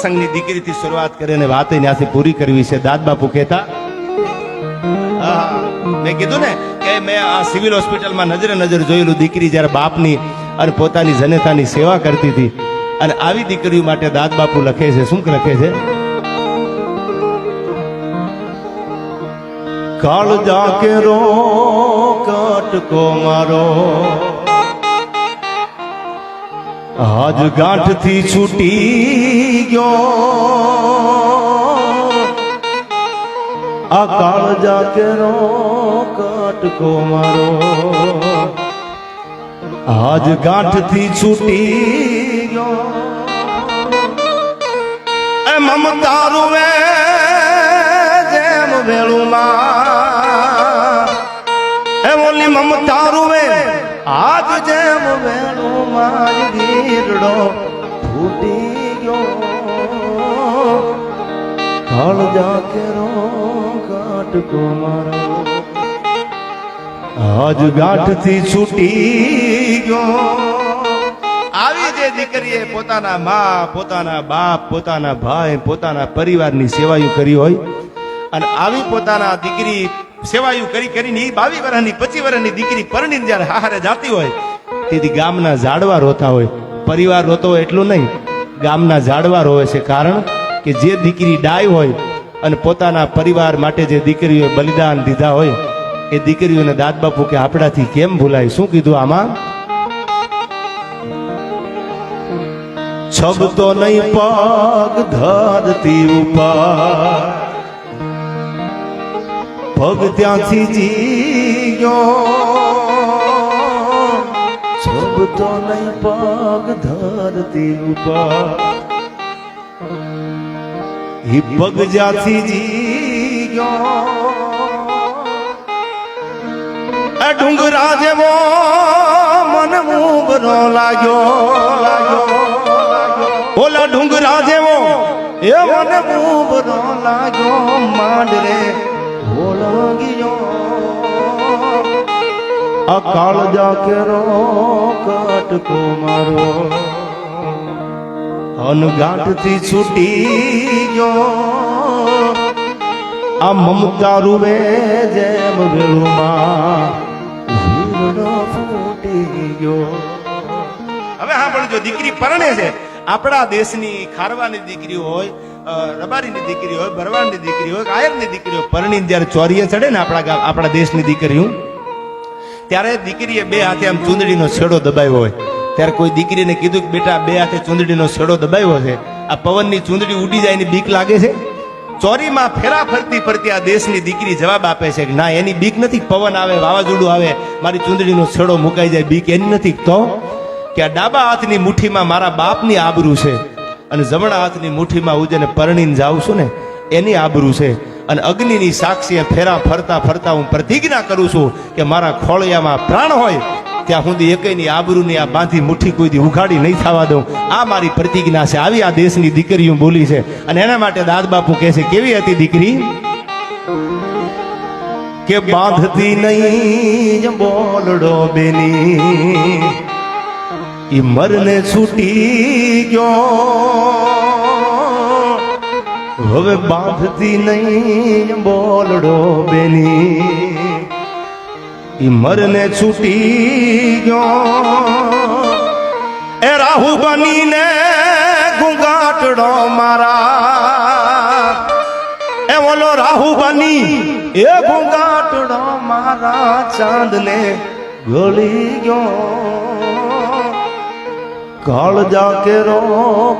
પ્રસંગની દીકરીથી શરૂઆત કરી અને વાત ત્યાંથી પૂરી કરવી છે. દાદ બાપુ કહેતા મેં કીધું ને કે મેં આ સિવિલ હોસ્પિટલમાં નજરે નજર જોયેલું દીકરી જ્યારે બાપની અને પોતાની જનતાની સેવા કરતી હતી અને આવી દીકરીઓ માટે દાદ બાપુ લખે છે. શું લખે છે? કાળ જાકે રો કાટકો મારો આજ ગાંઠથી છૂટી ગયો. આ કાળ જાકે રો કટકો મારો. આજ ગાંઠથી છૂટી ગયો. એ મમતા રૂવે જેમ વેળુમાં એ ઓલી મમતા રૂવે આજ જેમ વેળુમાં જ ગીરડો ફૂટી ગયો. કાળ જાકે કાટકો મારો. આજ ગાંઠથી છૂટી ગયો. આવી જે દીકરીએ પોતાના મા, પોતાના બાપ, પોતાના ભાઈ, પોતાના પરિવારની સેવાયું કરી હોય અને આવી પોતાના દીકરી સેવાયું કરી કરીને એ બાવી વર્ષની પચીસ વર્ષની દીકરી પરણીને જ્યારે હારે જાતી હોય, તેથી ગામના ઝાડવા રોતા હોય. પરિવાર રોતો હોય એટલું નહીં. ગામના ઝાડવા રોવે છે કારણ કે જે દીકરી ડાય હોય અને પોતાના પરિવાર માટે જે દીકરીઓએ બલિદાન દીધા હોય, એ દીકરીઓને દાદ બાપુ કે આપણાથી કેમ ભૂલાય? શું કીધું આમાં? છબતો નહીં, પગ ધરતી ઉપર. પગ ત્યાંથી જી ગયો છબતો નહીં પગ ધરતી ઉપર. એ પગ જ્યાંથી જી ગયો ડુંગરા જેવો મન મુબરો લાગ્યો. લાગ્યો ઓલા ડુંગરા જેવો એ મને મુબરો આ કાળ જાકેરો કટકો મારો અનગાંઠથી છૂટી ગયો. આ મમતા રૂવે જેમ વેળુમાં ફૂટી ગયો. હવે હા, પણ જો દીકરી પરણે છે, આપણા દેશની ખારવાની દીકરી હોય રબારીની દીકરી હોય, ભરવાડની દીકરી હોય આયરની દીકરી હોય, પરણી જ્યારે ચોરીએ ચડે ને આપણા આપણા દેશની દીકરીઓ ત્યારે દીકરીએ બે હાથે આમ ચૂંદડીનો છેડો દબાવ્યો હોય. ત્યારે કોઈ દીકરીને કીધું કે, બેટા, બે હાથે ચૂંદડીનો છેડો દબાવ્યો છે. આ પવનની ચૂંદડી ઉડી જાય એની બીક લાગે છે? ચોરીમાં ફેરા ફરતી ફરતી આ દેશની દીકરી જવાબ આપે છે કે, ના, એની બીક નથી. પવન આવે, વાવાઝોડું આવે. મારી ચૂંદડીનો છેડો મુકાઈ જાય, બીક એની નથી. તો કે આ ડાબા હાથની મુઠ્ઠીમાં મારા બાપની આબરૂ છે અને જમણા હાથની મુઠ્ઠીમાં હું જેને પરણીને જાઉં છું ને, એની આબરૂ છે. અને અગ્નિની સાક્ષીએ ફેરા ફરતા ફરતા હું પ્રતિજ્ઞા કરું છું કે મારા ખોળિયામાં પ્રાણ હોય, ત્યાં સુધી એકયની આબરૂની આ બાંધી મુઠ્ઠી કોઈ દી ઉઘાડી નહીં થવા દઉં. આ મારી પ્રતિજ્ઞા છે. આવી આ દેશની દીકરીઓ બોલી છે. અને એના માટે દાદ બાપુ કહે છે, કેવી હતી દીકરી? કે બાંધતી નહીં બોલડો બેની. ઈ મરને છૂટી ગયો. હવે બાંધતી નહીં બોલડો બેની. ઈ મરને છૂટી ગયો. એ રાહુ બનીને ગુંગાટડો મારા. એ બોલો રાહુ બની એ ગુંગાટડો મારા ચાંદને ગળી ગયો. કાળ જાકે રો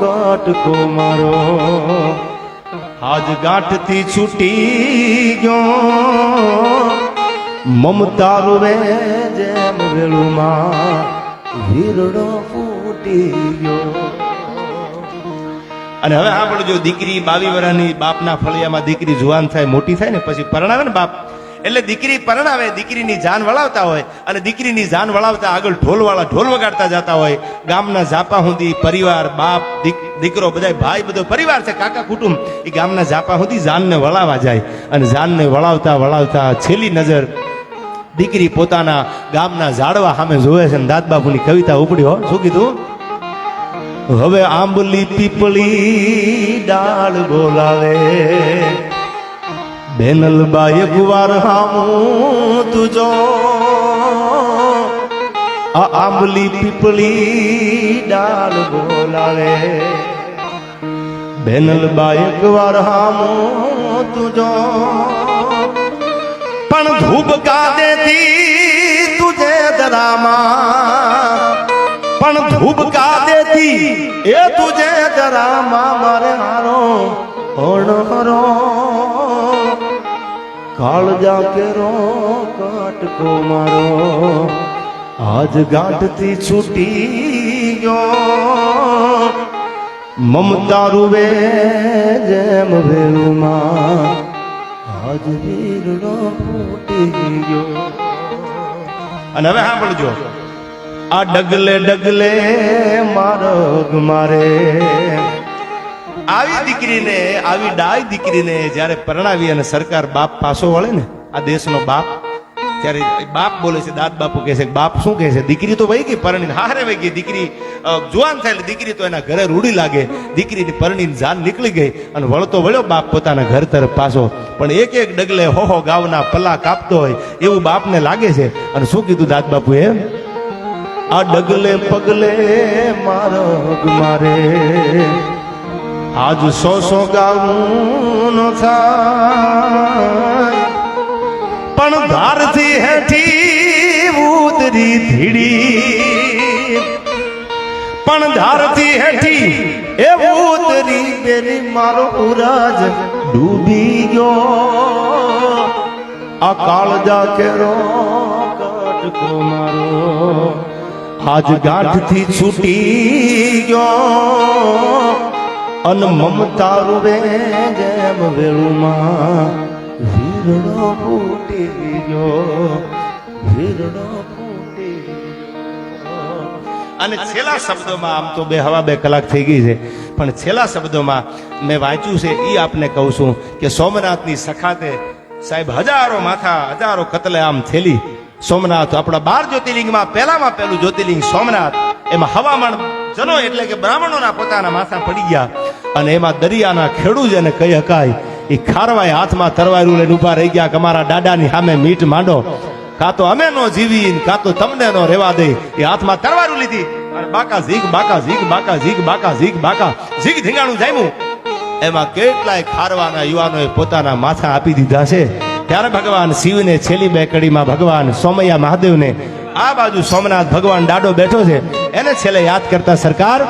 કટકો મારો. આજ ગાંઠથી છૂટી ગયો. મમતા રૂવે જેમ વેળુમાં વીરડો ફૂટી ગયો. અને હવે આપણે જો દીકરી બાવી વર્ષની બાપના ફળિયામાં દીકરી જુવાન થાય, મોટી થાય ને, પછી પરણાવે ને બાપ. એટલે દીકરી પરણાવે, દીકરીની જાન વળાવતા હોય અને દીકરીની જાન વળાવતા આગળ ઢોલવાળા ઢોલ વગાડતા જતા હોય. ગામના ઝાપા સુધી પરિવાર, બાપ દીકરો બધા ભાઈ, બધો પરિવાર છે, કાકા કુટુંબ, એ ગામના ઝાપા સુધી જાનને વળાવવા જાય. અને જાનને વળાવતા વળાવતા છેલ્લી નજર દીકરી પોતાના ગામના ઝાડવા સામે જોવે છે અને દાદબાપુની કવિતા ઉપડી, હો, શું કીધું? હવે આંબલી, પીપળી, ડાળ બોલાવે. બેનલબા એક વાર હામું તુજો આ આંબલી પીપળી ડાળ બોલાવે. બેનલબા એક વાર હામું તુજો પણ ધૂપ કા દેતી તુજે દરામાં પણ ધૂપ કા દેતી એ તુજે દરામાં મારે હારો ઓણહરો કાળજા કેરો કાટકો મારો. આજ ગાંઠથી છૂટી ગયો. મમતા રૂવે જેમ વેલુમાં. આજ વીરડો ફૂટી ગયો. અને હવે સાંભળજો. આ ડગલે ડગલે મારગ મારે. આવી દીકરીને, આવી ડાય દીકરીને જ્યારે પરણાવી અને સરકાર બાપ પાસો વળે ને, આ દેશનો બાપ, ત્યારે બાપ બોલે છે, દાદ બાપુ કહે છે, બાપ શું કહે છે? દીકરી તો વહી ગઈ પરણીને, હારે વહી ગઈ દીકરી જુવાન એટલે દીકરી તો એના ઘરે રૂડી લાગે. દીકરીની પરણીને જાન નીકળી ગઈ અને વળતો વળ્યો બાપ પોતાના ઘર તરફ પાછો. પણ એક એક ડગલે હો હો ગાવના પલ્લા કાપતો હોય, એવું બાપને લાગે છે. અને શું કીધું દાદ બાપુ એમ આ ડગલે પગલે મારો મારે. આજ સો સો ગાવું થાય. પણ ધારથી હેઠી ઉતરી ધીડી પણ ધારથી હેઠી એ ઉતરી બેરી મારો ઉરાજ ડૂબી ગયો. આ કાળજા કેરો કાટકો મારો આજ ગાંઠથી છૂટી ગયો. અન મમતા રૂવે જેમ વેળુમાં વીરડો ફૂટી ગયો, વીરડો અને છેલ્લા શબ્દોમાં આમ તો બે હવા બે કલાક થઈ ગઈ છે, પણ છેલ્લા શબ્દોમાં મેં વાંચ્યું છે એ આપને કહું છું કે સોમનાથની સખાતે સાહેબ હજારો માથા, હજારો કતલે આમ થેલી. સોમનાથ આપણા બાર જ્યોતિર્લિંગમાં, પહેલામાં પહેલું જ્યોતિર્લિંગ સોમનાથ. એમાં હવામાન જનો એટલે કે બ્રાહ્મણોના પોતાના માથા પડી ગયા અને એમાં દરિયાના ખેડૂ જેને કહી શકાય એ ખારવાય હાથમાં તરવારું લઈને ઊભા રહી ગયા કે અમારા દાદાની સામે મીટ માંડો. કાં તો અમે નો જીવી, કાં તો તમને નો રેવા દે. એ હાથમાં તરવારું લીધી. અને બાકા ઝીક બાકા ઝીક બાકા ઝીક બાકા ઝીક બાકા ઝીક ધીંગાણું જામ્યું. એમાં કેટલાય ખારવાના યુવાનોએ પોતાના માથા આપી દીધા છે. ત્યારે ભગવાન શિવને છેલ્લી બે કડીમાં ભગવાન સોમૈયા મહાદેવને આ બાજુ સોમનાથ ભગવાન ડાડો બેઠો છે. એને છેલ્લે યાદ કરતા સરકાર